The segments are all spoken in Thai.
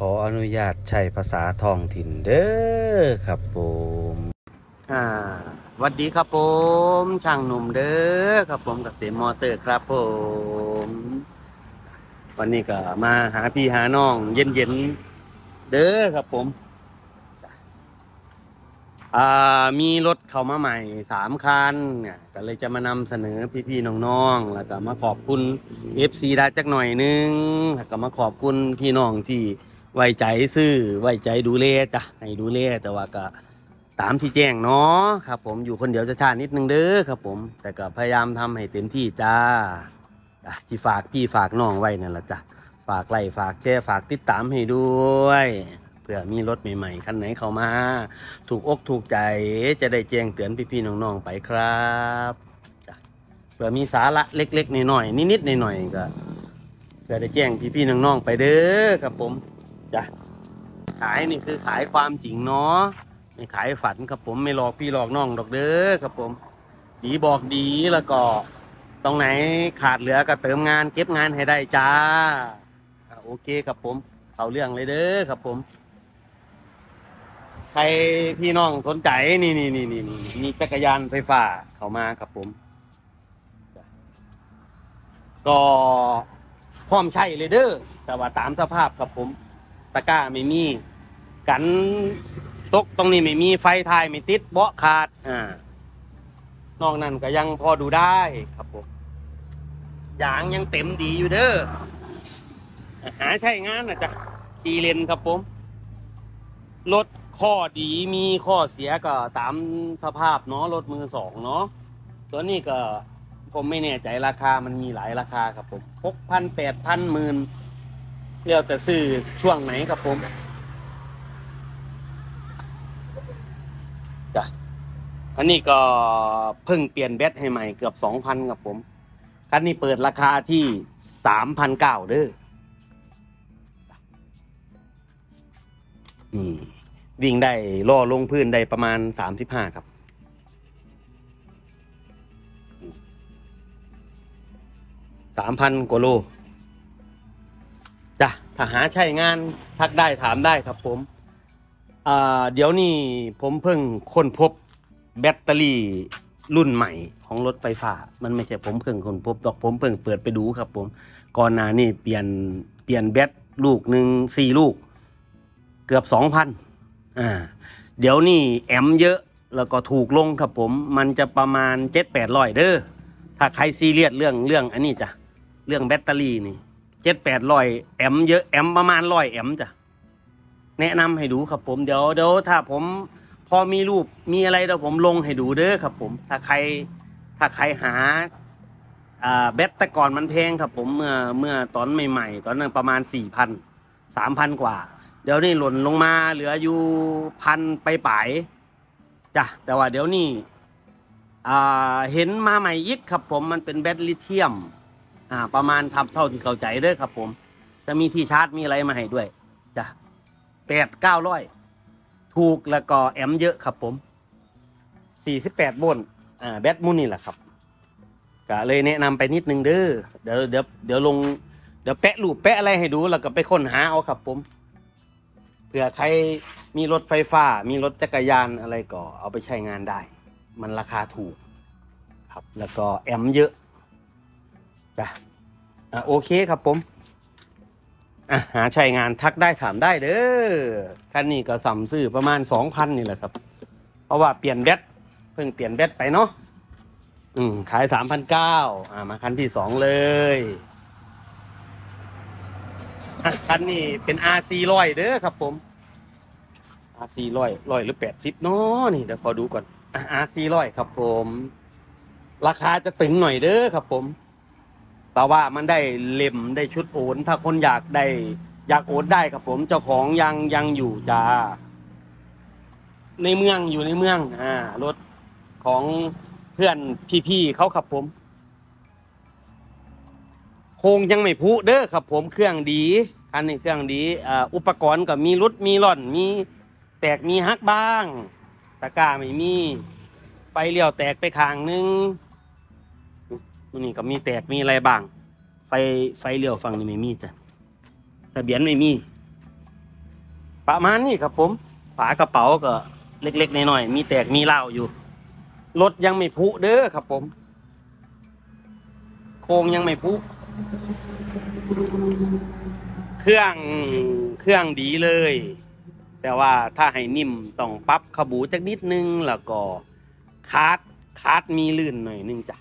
ขออนุญาตใช้ภาษาท้องถิ่นเด้อครับผมอ่าสวัสดีครับผม ช่างหนุ่มเด้อครับผมกับเสียมอเตอร์ครับผม วันนี้ก็มาหาพี่หาน้อง เย็นเย็นเด้อครับผมอ่ามีรถเข้ามาใหม่สามคันเนี่ยก็เลยจะมานำเสนอพี่ๆน้องๆแล้วก็มาขอบคุณ FC ได้จักหน่อยนึงแล้วก็มาขอบคุณพี่น้องที่ ไว้ใจซื้อไว้ใจดูแลจ้ะให้ดูแลแต่ว่าก็ตามที่แจ้งเนาะครับ ผมอยู่คนเดียวจะชานิดนึงเด้อครับ ผม แต่ก็พยายามทำให้เต็มที่จ้าจ้ะที่ฝากพี่ฝากน้องไว้นั่นแหละจ้ะฝากไลค์ฝากแชร์ฝากติดตามให้ด้วยเพื่อมีรถใหม่ๆคันไหนเข้ามา ถูกอกถูกใจจะได้แจ้งเตือนพี่ๆน้องๆไปครับจ้ะเผื่อมีสาระเล็กๆหน่อยๆนิดๆหน่อยๆก็เพื่อได้แจ้งพี่ๆน้องๆไปเด้อครับผม จ้ะขายนี่คือขายความจริงเนาะไม่ขายฝันครับผมไม่หลอกพี่หลอกน้องดอกเด้อครับผม ดีบอกดีแล้วก็ตรงไหนขาดเหลือก็เติมงานเก็บงานให้ได้จ้าโอเคครับผมเอาเรื่องเลยเด้อครับผม ใครพี่น้องสนใจนี่นี่นี่นี่นี่มีจักรยานไฟฟ้าเข้ามาครับผม ก็พร้อมใช้เลยเด้อแต่ว่าตามสภาพครับผม ตะกร้าไม่มี กันตกตรงนี้ไม่มีไฟทายไม่ติดเบาะขาดอ่านอกนั้นก็ยังพอดูได้ครับผมยางยังเต็มดีอยู่เด้อหาใช้งานนะจ๊ะขี่เลนครับผมรถข้อดีมีข้อเสียก็ตามสภาพเนาะรถมือสองเนาะตัวนี้ก็ผมไม่แน่ใจราคามันมีหลายราคาครับผมหกพันแปดพันหมื่น เรียวแต่ซื้อช่วงไหนครับผมจ้ะอันนี้ก็เพิ่งเปลี่ยนแบตให้ใหม่เกือบสองพันครับผมคันนี้เปิดราคาที่สามพันเก้าเด้อนี่วิ่งได้ล่อลงพื้นได้ประมาณสามสิบห้าครับสามพันกว่าโล ถ้าหาใช้งานทักได้ถามได้ครับผมเดี๋ยวนี้ผมเพิ่งค้นพบแบตเตอรี่รุ่นใหม่ของรถไฟฟ้า มันไม่ใช่ผมเพิ่งค้นพบดอกผมเพิ่งเปิดไปดูครับผม ก่อนหน้านี่เปลี่ยนเปลี่ยนแบตลูกหนึ่งสี่ลูก เกือบสองพันอ่าเดี๋ยวนี้แอมเยอะแล้วก็ถูกลงครับผม มันจะประมาณเจ็ดแปดร้อยเด้อถ้าใครซีเรียสเรื่องเรื่องอันนี้จ้ะเรื่องแบตเตอรี่นี่ เจ็ดแปดร้อยแอมเยอะแอมประมาณร้อยแอมจ้ะแนะนำให้ดูครับผมเดี๋ยวเดี๋ยวถ้าผมพอมีรูปมีอะไรเดี๋ยวผมลงให้ดูเด้อครับ ผม ถ้าใครถ้าใครหาแบตแต่ก่อนมันแพงครับ ผมเมื่อเมื่อตอนใหม่ๆ ตอนนั้นประมาณสี่พันสามพันกว่า เดี๋ยวนี้หล่นลงมาเหลืออยู่พันไปปลายจ้ะแต่ว่าเดี๋ยวนี้เห็นมาใหม่อีกครับ ผมมันเป็นแบตลิเธียม อ่า ประมาณทำเท่าที่เข้าใจเด้อครับ ผม จะมีที่ชาร์จมีอะไรมาให้ด้วยจ้ะแปดเก้าร้อยถูกแล้วก็แอมเยอะครับผมสี่สิบแปดโวลต์อ่าแบตมุนนี่แหละครับก็เลยแนะนำไปนิดนึงเด้อเดี๋ยวเดี๋ยวเดี๋ยวลงเดี๋ยวแปะรูปแปะอะไรให้ดูแล้วก็ไปค้นหาเอาครับ ผมเผื่อใครมีรถไฟฟ้า มีรถจักรยานอะไรก็เอาไปใช้งานได้ มันราคาถูกครับ แล้วก็แอมเยอะ จ้ะอะโอเคครับผมอะหาใช้งานทักได้ถามได้เด้อคันนี้ก็สัมซื้อประมาณสองพันนี่แหละครับ เพราะว่าเปลี่ยนแบตเพิ่งเปลี่ยนแบตไปเนาะอืมขายสามพันเก้าอ่ามาคันที่สองเลยคันนี้เป็น RC ร้อยเด้อครับผม RC ร้อยร้อยหรือแปดสิบเนาะนี่เดี๋ยวขอดูก่อนอะ RC ร้อยครับผม ราคาจะตึงหน่อยเด้อครับผม แต่ว่ามันได้เล่มได้ชุดโอนถ้าคนอยากได้ อยากโอนได้ครับผมเจ้าของยังยังอยู่จ้าในเมืองอยู่ในเมืองอ่ารถของเพื่อนพี่ๆเขาครับผม โครงยังไม่พุเด้อครับผมเครื่องดีคันนี้เครื่องดีอ่าอุปกรณ์ก็มีรุดมีร่อนมีแตกมีฮักบ้าง ตะกร้าไม่มีไฟเลี้ยวแตกไปขางนึง นี่ก็มีแตกมีอะไรบ้าง ไฟไฟเลี้ยวฝั่งนี้ไม่มีจ้ะทะเบียนไม่มี ประมาณนี้ครับผมฝากระเป๋าก็เล็กๆน้อยๆมีแตกมีเล่าอยู่รถยังไม่พุเด้อครับผม โครงยังไม่พุเครื่องเครื่องดีเลย แต่ว่าถ้าให้นิ่มต้องปรับขบูจักนิดนึงแล้วก็คาดคาดมีลื่นหน่อยนึงจ้ะ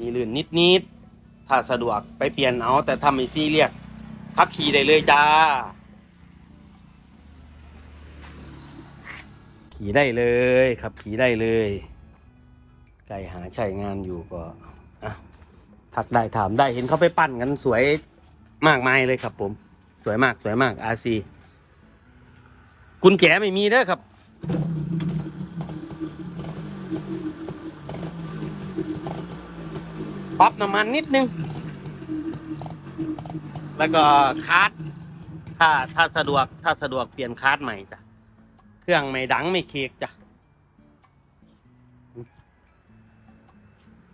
มีลื่นนิดๆถ้าสะดวกไปเปลี่ยนเอาแต่ถ้าไม่ซีเรียสพับขี่ได้เลยจ้า ขี่ได้เลยครับขี่ได้เลยไก่หาใช้งานอยู่ก็อะทักได้ถามได้เห็นเขาไปปั้นกันสวยมากมายเลยครับผม สวยมากสวยมากอาซีกุญแจไม่มีเด้อครับ ปรับน้ำมันนิดนึง แล้วก็คาร์ดถ้าถ้าสะดวกถ้าสะดวกเปลี่ยนคาร์ดใหม่จ้ะ เครื่องไม่ดังไม่เคกจ้ะ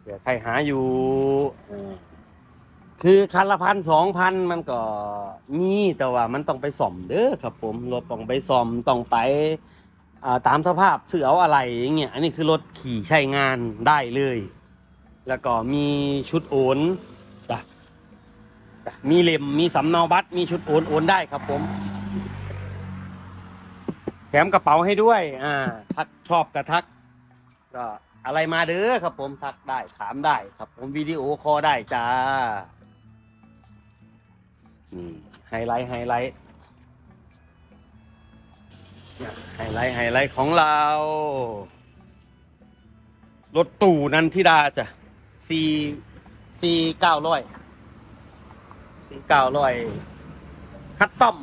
เดี๋ยวใครหาอยู่ คือคันละพันสองพันมันก็มีแต่ว่ามันต้องไปซ่อมเด้อครับผมรถต้องไปซ่อมต้องไปตามสภาพเสือเอาอะไรอย่างเงี้ยอันนี้คือรถขี่ใช้งานได้เลย แล้วก็มีชุดโอนจ้ะจ้ะมีเล่มมีสำเนาบัตรมีชุดโอนโอนได้ครับผม แถมกระเป๋าให้ด้วย อ่า ทักชอบกระทัก ก็อะไรมาเด้อครับผมทักได้ถามได้ครับผมวิดีโอคอได้จ้า นี่ไฮไลท์ไฮไลท์ไฮไลท์ไฮไลท์ของเรา รถตู่นันทิดาจ้ะ ซีซีเก้าร้อยซีเก้าร้อยคัดต้อม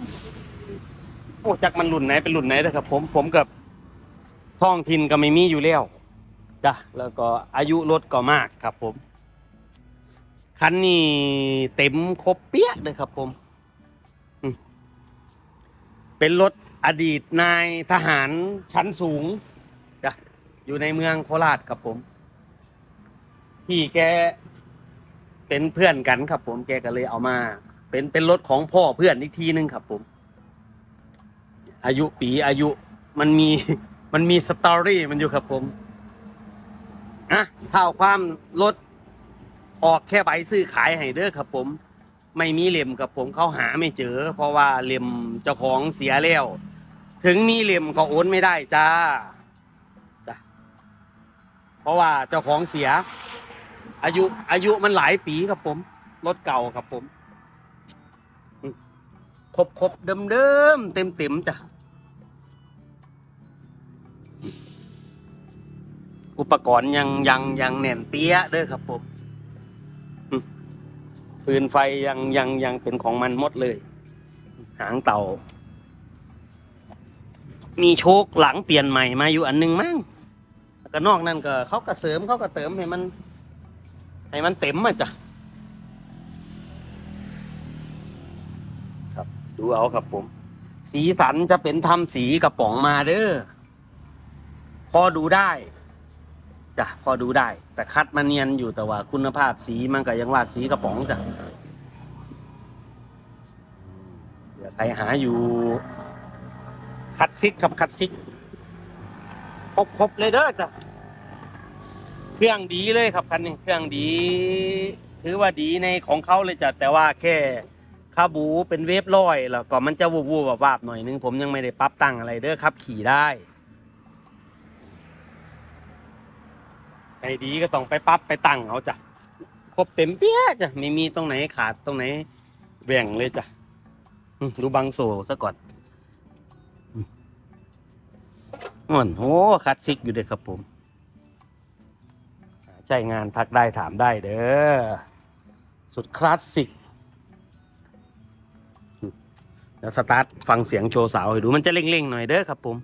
โอ้จักมันรุ่นไหนเป็นรุ่นไหนนะครับ ผมผมกับท้องถิ่นก็ไม่มีอยู่แล้วจ้ะแล้วก็อายุรถก็มากครับผม คันนี้เต็มครบเปี้ยเลยครับผมอืมเป็นรถอดีตนายทหารชั้นสูงจ้ะอยู่ในเมืองโคราชครับผม พี่แกเป็นเพื่อนกันครับ ผมแกก็เลยเอามา เป็นเป็นรถของพ่อเพื่อนอีกทีนึงครับ ผม อายุปีอายุ มันมีมันมีสตอรี่มันอยู่ครับผมอะเท่าความลดออกแค่ใบซื้อขายให้เด้อครับ ผม ไม่มีเล่มกับผมเขาหาไม่เจอ เพราะว่าเล่มเจ้าของเสียแล้ว ถึงมีเล่มก็โอนไม่ได้จ้าจ้ะเพราะว่าเจ้าของเสีย อายุ อายุมันหลายปีครับผม รถเก่าครับผม ครบครบเดิมเดิมเต็มเต็มจ้ะ อุปกรณ์ยังยังยังแน่นเตี้ยเด้อครับผมปืนไฟยังยังยังเป็นของมันหมดเลย หางเต่า มีโชคหลังเปลี่ยนใหม่มาอยู่อันหนึงมั้งก็นอกนั้นก็เขาก็เสริมเขาก็เติมให้มัน ให้มันเต็มอะจ้ะดูเอาครับผม สีสันจะเป็นทำสีกระป๋องมาเด้อพอดูได้จ้ะพอดูได้ แต่คัดมาเนียนอยู่แต่ว่า คุณภาพสีมันก็ยังว่าสีกระป๋องจ้ะเดี๋ยวใครหาอยู่ คัดซิกครับคัดซิกครบครบเลยเด้อจ้ะ เครื่องดีเลยครับคันนี้เครื่องดี ถือว่าดีในของเขาเลยจ้ะแต่ว่าแค่คาบูเป็นเวฟลอย แล้วก็มันจะวูบวูบวาบหน่อยนึงผมยังไม่ได้ปรับตั้งอะไรเด้อครับขี่ได้ไอ้ดีก็ต้องไปปรับไปตั้งเอาจ้ะครบเต็มเปี้ยจ้ะไม่มีตรงไหนขาดตรงไหนแหว่งเลยจ้ะดูบังโซ่ซะก่อนอ่อนโอ้คลาสสิกอยู่เด้อครับผม ใช้งานทักได้ถามได้เด้อ สุดคลาสสิกแล้วสตาร์ทฟังเสียงโชว์สาวให้ดูมันจะเร่งๆหน่อยเด้อครับผม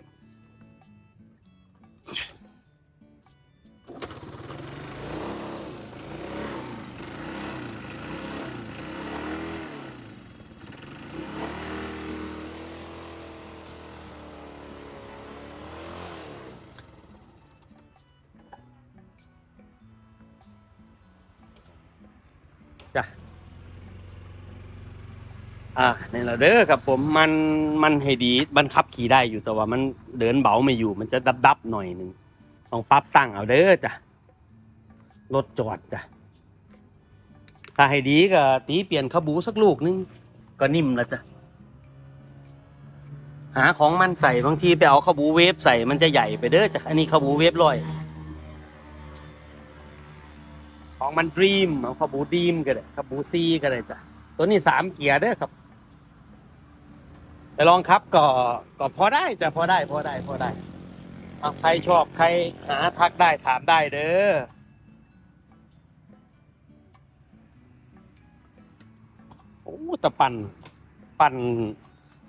อ่านี่แหละเด้อครับผมมันมันให้ดีมันขับขี่ได้อยู่แต่ว่ามันเดินเบาไม่อยู่ มันจะดับดับหน่อยหนึ่งต้องปรับตั้งเอาเด้อจ้ะรถจอดจ้ะถ้าให้ดีก็ตีเปลี่ยนขบูสักลูกนึงก็นิ่มแล้วจ้ะหาของมันใส่บางทีไปเอาขบูเวฟใส่มันจะใหญ่ไปเด้อจ้ะอันนี้ขบูเวฟลอย ของมันดรีมเอาขบูดีมก็ได้ขบูซีก็ได้จ้ะตัวนี้สามเกียร์เด้อครับ ไปลองครับก็ก็พอได้จะพอได้พอได้พอได้ใครชอบใครหาทักได้ถามได้เด้อโอ้แตะปั่นปั่น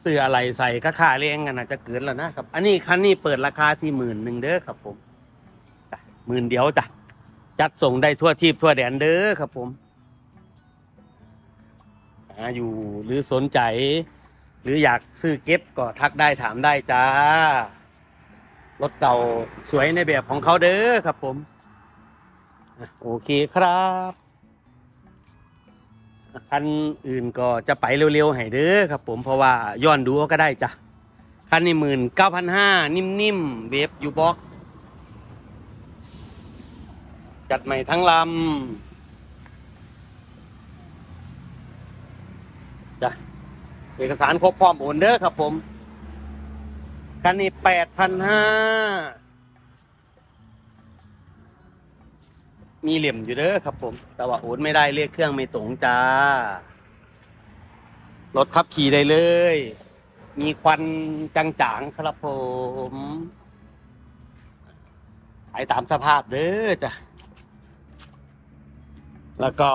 เสื้ออะไรใส่ก็ค่าเรียงกันอาจจะเกินแล้วนะครับ อันนี้คันนี้เปิดราคาที่หมื่นหนึ่งเด้อครับผมหมื่นเดียวจ้ะจัดส่งได้ทั่วทีบทั่วแดนเด้อครับผมอยู่หรือสนใจ หรืออยากซื้อเก็บก็ทักได้ถามได้จ้า รถเก่าสวยในแบบของเขาเด้อครับผม โอเคครับ คันอื่นก็จะไปเร็วๆให้เด้อครับผมเพราะว่าย้อนดูก็ได้จ้ะ คันนี้หมื่นเก้าพันห้านิ่มๆเวฟยูบ็อกจัดใหม่ทั้งลำจ้ะ เอกสารครบพร้อมโอนเด้อครับผมคันนี้แปดพันห้ามีเหลี่ยมอยู่เด้อครับผม แต่ว่าโอนไม่ได้เลขเครื่องไม่ตรงจ้ารถขับขี่ได้เลย มีควันจางๆครับผมไปตามสภาพเด้อจ้ะ แล้วก็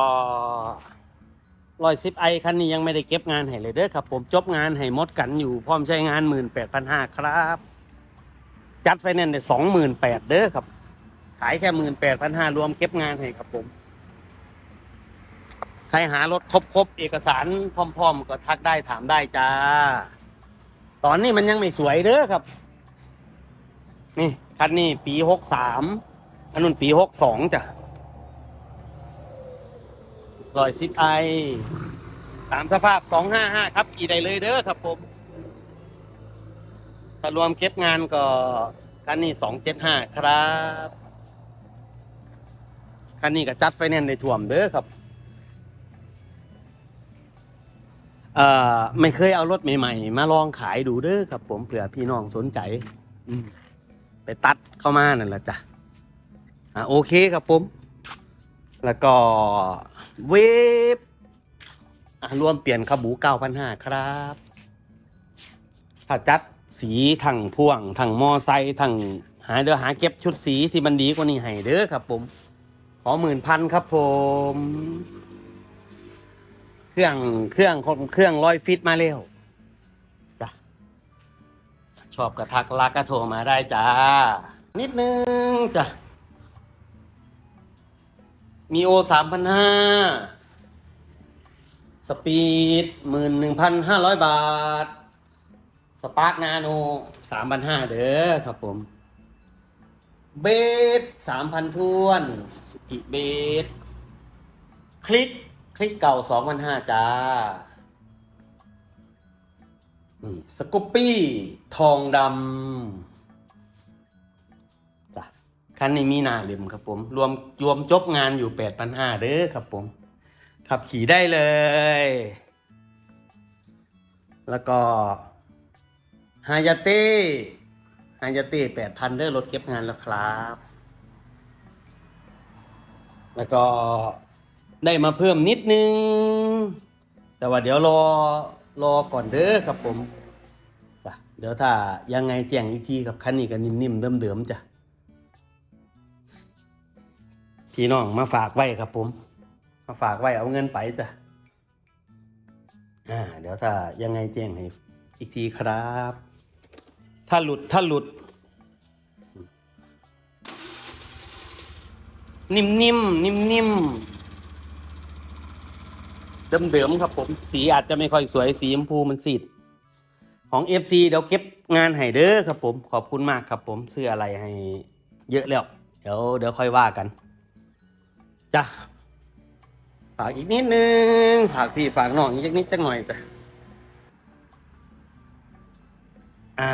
รอยซิปไอคันนี้ยังไม่ได้เก็บงานให้เลยเด้อครับ ผมจบงานให้หมดกันอยู่ พร้อมใช้งานหมื่นแปดพันห้าครับ จัดไฟแนนซ์ได้สองหมื่นแปดเด้อครับ ขายแค่หมื่นแปดพันห้ารวมเก็บงานให้ครับผม ใครหารถครบๆเอกสารพร้อม ๆ ก็ทักได้ถามได้จ้า ตอนนี้มันยังไม่สวยเด้อครับ นี่คันนี้ปีหกสามอันนู้นปีหกสองจ้ะ รอยซิปไอตามสภาพ 255 ครับกี่ได้เลยเด้อครับผม ถ้ารวมเก็บงานก็คันนี้ 275 ครับ คันนี้ก็จัดไฟแนนซ์ในถ่วมเด้อครับ เอ่อ ไม่เคยเอารถใหม่ ๆ มาลองขายดูเด้อครับผมเผื่อพี่น้องสนใจ ไปตัดเข้ามานั่นแหละจ้ะ อะโอเคครับผม แล้วก็เวฟอะรวมเปลี่ยนขบู9,500ครับถ้าจัดสีทั้งพ่วงทั้งมอไซค์ทั้งหาเดี๋ยวหาเก็บชุดสีที่มันดีกว่านี้ให้เด้อครับ ผม ขอหมื่นพันครับผม เครื่องเครื่องเครื่องร้อยฟิตมาเร็วจ้ะชอบกระทักลักก็โทรมาได้จ้า นิดนึงจ้ะ มีโอสามพันห้าสปีดหมื่นหนึ่งพันห้าร้อยบาท สปาร์กนาโนสามพันห้าเด้อครับผม เบสสามพันทวนอีเบสคลิก คลิกเก่าสองพันห้าจ้า นี่ สกูปปี้ ทองดำ คันนี้มีหนาเล่มครับผม รวมรวมจบงานอยู่แปดพันห้าเด้อครับผม ขับขี่ได้เลย แล้วก็ฮายาเต้ฮายาเต้แปดพันเด้อรถเก็บงานแล้วครับ แล้วก็ได้มาเพิ่มนิดนึง แต่ว่าเดี๋ยวรอรอก่อนเด้อครับผมจ้ะเดี๋ยวถ้ายังไงแจ้งอีกทีกับคันนี้ก็นิ่มๆเดิมๆจ้ะ พี่น้องมาฝากไว้ครับผม มาฝากไว้เอาเงินไปจ้ะอ่าเดี๋ยวถ้ายังไงแจ้งให้อีกทีครับ ถ้าหลุดถ้าหลุด นิ่มๆนิ่มๆเดิมๆครับผม สีอาจจะไม่ค่อยสวยสีชมพูมันสีดของ FC เดี๋ยวเก็บงานให้เด้อครับผม ขอบคุณมากครับผมซื้ออะไรให้เยอะแล้ว เดี๋ยวเดี๋ยวค่อยว่ากัน จ้ะฝากอีกนิดนึงฝากพี่ฝากน้องอีกนิดจังหน่อยจ้ะอ่า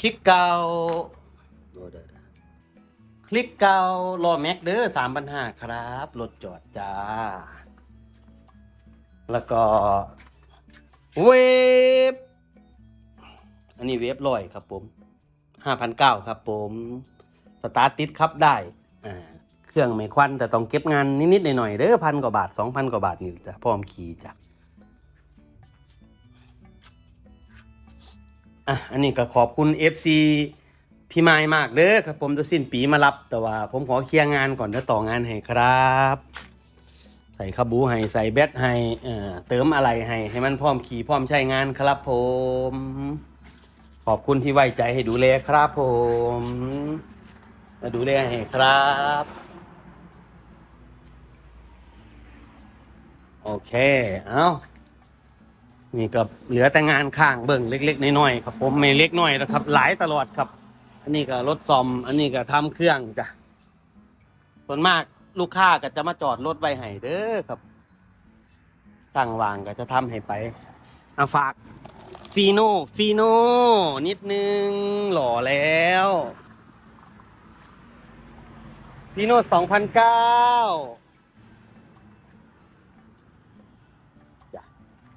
คลิกเก่าโดดๆคลิกเก่ารอแม็กเด้อสามพันห้าครับรถจอดจ้า แล้วก็ เวฟอันนี้เวฟลอยครับผมห้าพันเก้าครับผม สตาร์ทติดครับได้อ่า เครื่องไม่ควันแต่ต้องเก็บงานนิดๆหน่อยๆเด้อพันกว่าบาทสองพันกว่าบาทนี่จ้ะพร้อมขี่จ้ะอะอันนี้ก็ขอบคุณ FC พี่ไม้มากเด้อครับผมจะสิ้นปีมารับแต่ว่า ผมขอเคลียร์งานก่อนจะต่องานให้ครับ ใส่คาบูให้ใส่แบตให้เอ่อเติมอะไรให้ให้มันพร้อมขี่พร้อมใช้งานครับผม ขอบคุณที่ไว้ใจให้ดูแลครับผมมาดูแลให้ครับ โอเค เอานี่ก็เหลือแต่งานข้างเบิ่งเล็ก ๆน้อยๆครับ ผมไม่เล็กน้อยนะครับ หลายตลอดครับ อันนี้ก็รถซอม อันนี้ก็ทำเครื่องจ้ะส่วนมากลูกค้าก็จะมาจอดรถไว้ให้เด้อครับสั่งวางก็จะทำให้ไปเอาฝากฟีโน่ฟีโน่นิดนึงหล่อแล้วฟีโน่สองพันเก้า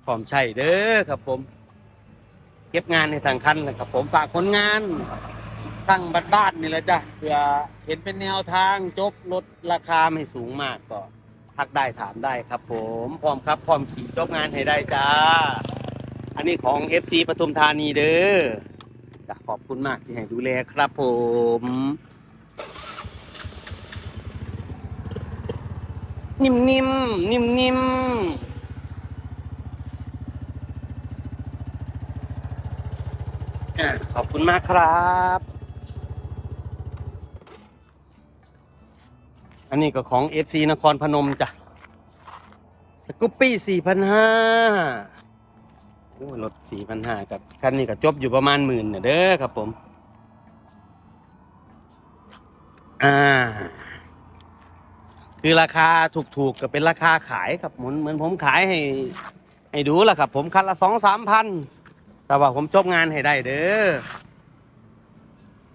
ร้อมใช่เด้อครับผม เก็บงานในทางคันเลยครับ ผมฝากผลงานตั้งบ้านบ้านๆนี่แหละจ้ะเพื่อเห็นเป็นแนวทางจบลดราคาไม่สูงมากก็ทักได้ถามได้ครับ ผมพร้อมครับพร้อมขี่จบงานให้ได้จ้า อันนี้ของ FC ปทุมธานีเด้อจ้ะขอบคุณมากที่ให้ดูแลครับผมนิ่มนิ่มนิ่มนิ่มๆอะ ขอบคุณมากครับ อันนี้ก็ของ FC นครพนมจ้ะ สกูปปี้สี่พันห้าโอ้รถสี่พันห้ากับคันนี้ก็จบอยู่ประมาณหมื่นเนี่ยเด้อครับผม อ่า คือราคาถูกๆก็เป็นราคาขายครับเหมือนเหมือนผมขายให้ ให้ดูล่ะครับผมคันละสองสามพัน แต่ว่าผมจบงานให้ได้เด้อ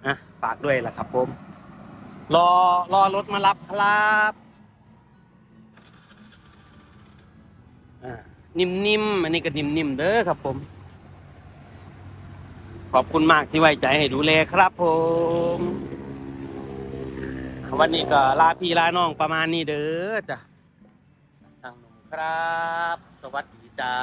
อะฝากด้วยล่ะครับผม รอรอรถมารับครับอ่านิ่มๆอันนี้ก็นิ่มๆเด้อครับผม ขอบคุณมากที่ไว้ใจให้ดูแลครับผมวันนี้ก็ลาพี่ลาน้องประมาณนี้เด้อจ้ะทางหนุ่มครับ สวัสดีจ้า